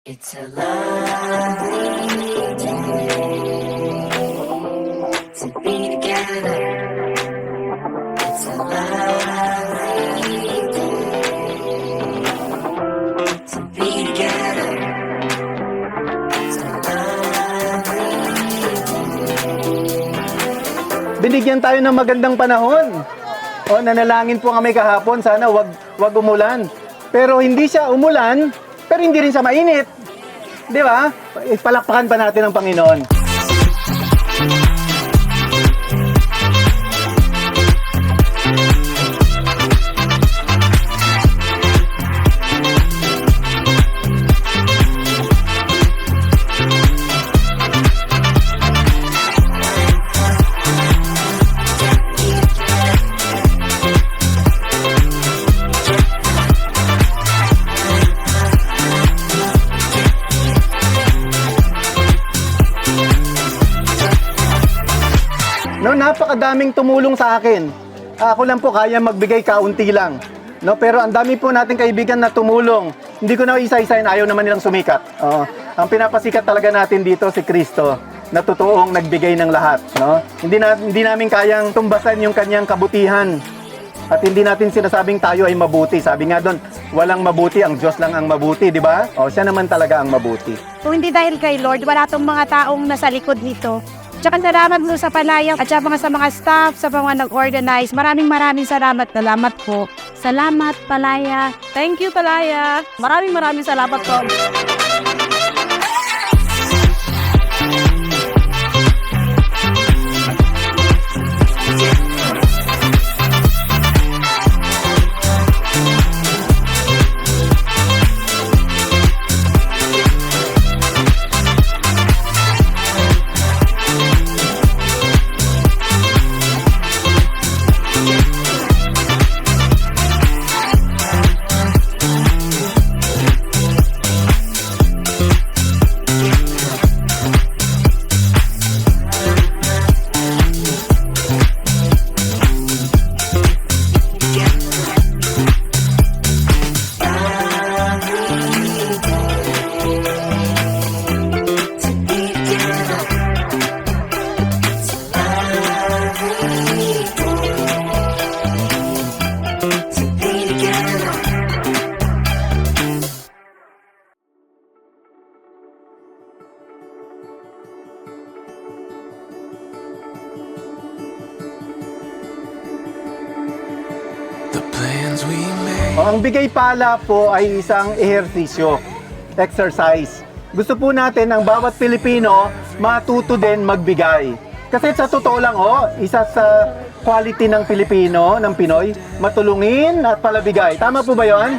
It's a lovely day to be together. It's a lovely day to be together. Binigyan tayo ng magandang panahon. O, nanalangin po kami kahapon, sana wag, wag umulan. Pero hindi siya umulan, pero hindi rin siya mainit. Di ba? Palakpakan pa natin ang Panginoon. No, napakadaming tumulong sa akin. Ako lang po kaya magbigay kaunti lang. No, pero ang dami po nating kaibigan na tumulong. Hindi ko na isa-isahin, ayaw naman nilang sumikat. Oo. Ang pinapasikat talaga natin dito si Kristo na totoong nagbigay ng lahat, no? Hindi na hindi namin kayang tumbasan yung kanyang kabutihan. At hindi natin sinasabing tayo ay mabuti. Sabi nga doon, walang mabuti, ang Diyos lang ang mabuti, di ba? O, siya naman talaga ang mabuti. Kung hindi dahil kay Lord, wala tong mga taong nasa likod nito. Tsaka salamat po sa palayang at saka mga sa mga staff, sa mga nag-organize. Maraming maraming salamat. Salamat po. Salamat, Palaya. Thank you, Palaya. Maraming maraming salamat po. Ang bigay pala po ay isang ehersisyo, exercise. Gusto po natin ang bawat Pilipino matuto din magbigay. Kasi sa totoo lang ho, isa sa quality ng Pilipino, ng Pinoy, matulungin at palabigay. Tama po ba yon?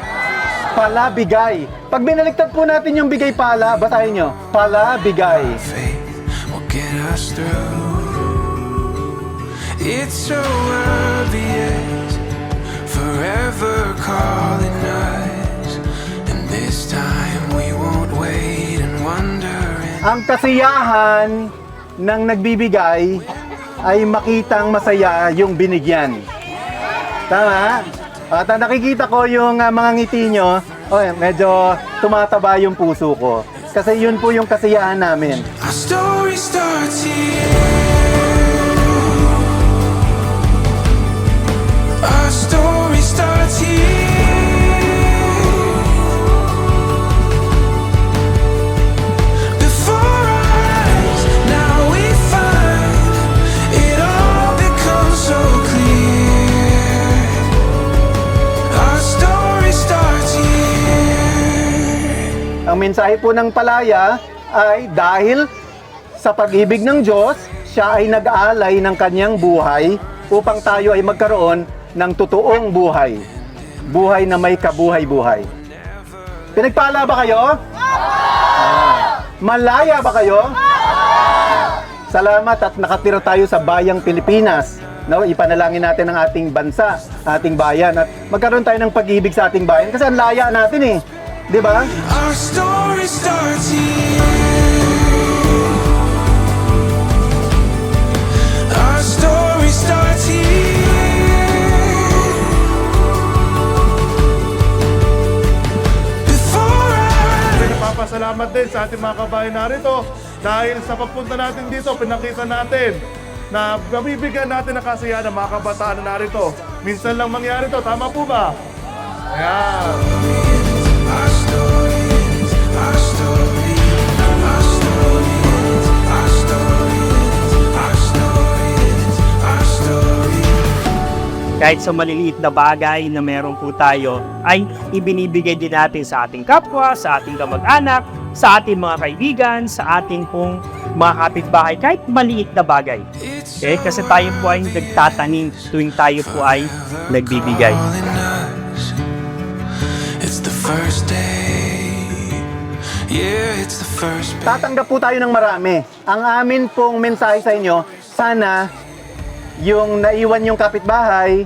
Palabigay. Pag binaliktad po natin yung bigay pala, basahin nyo. Palabigay. It's so obvious, forever calling us. And this time we won't wait and wonder. Ang kasiyahan ng nagbibigay ay makitang masaya yung binigyan. Tama? At nakikita ko yung ah, mga ngiti nyo, oh, medyo tumataba yung puso ko. Kasi yun po yung kasiyahan namin. Our story starts here. Our story Ang mensahe po ng palaya ay dahil sa pag-ibig ng Diyos, siya ay nag-aalay ng kanyang buhay upang tayo ay magkaroon ng totoong buhay. Buhay na may kabuhay-buhay. Pinagpala ba kayo? Ah. Malaya ba kayo? Salamat at nakatira tayo sa bayang Pilipinas. No, ipanalangin natin ang ating bansa, ating bayan at magkaroon tayo ng pag-ibig sa ating bayan kasi ang laya natin eh. 'Di ba? Our story starts here. Our story starts here. Din sa ating mga kabayan narito dahil sa pagpunta natin dito, pinakita natin na mabibigyan natin ng kasiyahan ng mga kabataan na narito. Minsan lang mangyari to, tama po ba? Ayan. Kahit sa maliliit na bagay na meron po tayo, ay ibinibigay din natin sa ating kapwa, sa ating kamag-anak, sa ating mga kaibigan, sa ating pong mga kapitbahay, kahit maliit na bagay. Okay? Kasi tayo po ay nagtatanim tuwing tayo po ay nagbibigay. All in us. It's the first day. Yeah, it's the first day. Tatanggap po tayo ng marami. Ang amin pong mensahe sa inyo, sana yung naiwan yung kapitbahay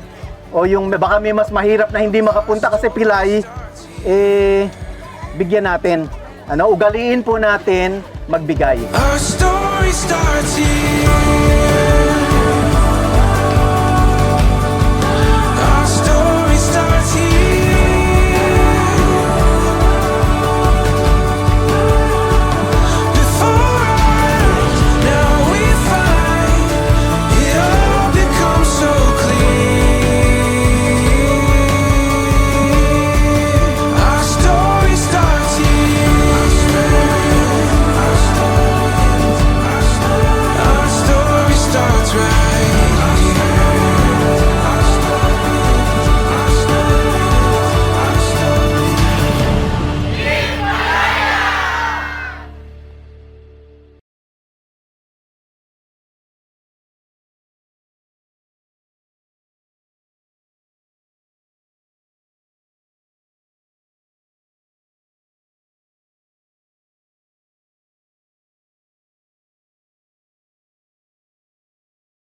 o yung baka may mas mahirap na hindi makapunta kasi pilay, eh, bigyan natin. Ano, ugaliin po natin magbigay. Our story starts here.